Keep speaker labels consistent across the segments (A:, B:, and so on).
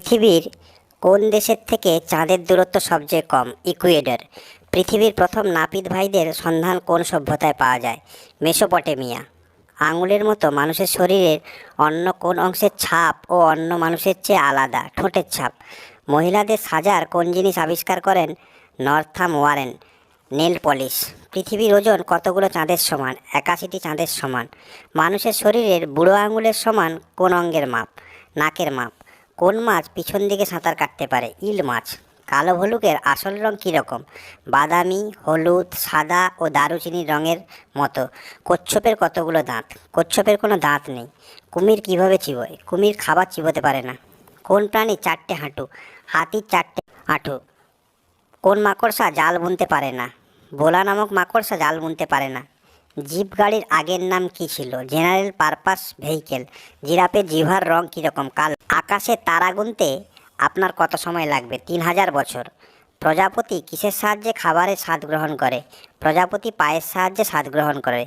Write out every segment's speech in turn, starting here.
A: পৃথিবীর কোন দেশের থেকে চাঁদের দূরত্ব সবচেয়ে কম? ইকুয়েডর। পৃথিবীর প্রথম নাপিত ভাইদের সন্ধান কোন সভ্যতায় পাওয়া যায়? মেসোপটেমিয়া। আঙুলের মতো মানুষের শরীরের অন্য কোন অংশের ছাপ ও অন্য মানুষের চেয়ে আলাদা? ঠোঁটের ছাপ। মহিলাদের সাজার কোন জিনিস আবিষ্কার করেন? Northam Warren. Nail polish. পৃথিবীর ওজন কতগুলো চাঁদের সমান? একাশিটি চাঁদের সমান। মানুষের শরীরের বুড়ো আঙুলের সমান কোন অঙ্গের মাপ? নাকের মাপ। কোন মাছ পিছন দিকে সাঁতার কাটতে পারে? ইল মাছ। কালো ভলুকের আসল রং কীরকম? বাদামি, হলুদ, সাদা ও দারুচিনির রঙের মতো। কচ্ছপের কতগুলো দাঁত? কচ্ছপের কোনো দাঁত নেই। কুমির কীভাবে চিবোয়? কুমির খাবার চিবোতে পারে না। কোন প্রাণী চারটে হাঁটু? হাতির চারটে হাঁটু কোন মাকড়সা জাল বুনতে পারে না? ভোলা নামক মাকড়সা জাল বুনতে পারে না। জিপ গাড়ির আগের নাম কি ছিল? জেনারেল পারপাস ভেহিকেল জিরাফের জিভার রং কীরকম? কাল আকাশে তারা গুনতে আপনার কত সময় লাগবে? তিন হাজার বছর। প্রজাপতি কিসের সাহায্যে খাবারের স্বাদ গ্রহণ করে? প্রজাপতি পায়ের সাহায্যে স্বাদ গ্রহণ করে।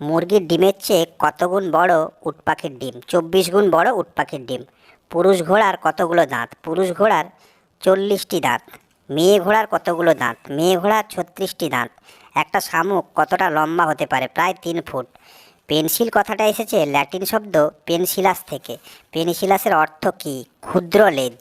A: মুরগির ডিমের চেয়ে কত গুণ বড় উট পাখির ডিম? চব্বিশ গুণ বড় উটপাখির ডিম। পুরুষ ঘোড়ার কতগুলো দাঁত? পুরুষ ঘোড়ার চল্লিশটি দাঁত। মেয়ে ঘোড়ার কতগুলো দাঁত? মেয়ে ঘোড়ার ছত্রিশটি দাঁত। একটা শামুক কতটা লম্বা হতে পারে? প্রায় তিন ফুট। পেন্সিল কথাটা এসেছে ল্যাটিন শব্দ পেনসিলাস থেকে। পেন্সিলাসের অর্থ কী? ক্ষুদ্র লেজ।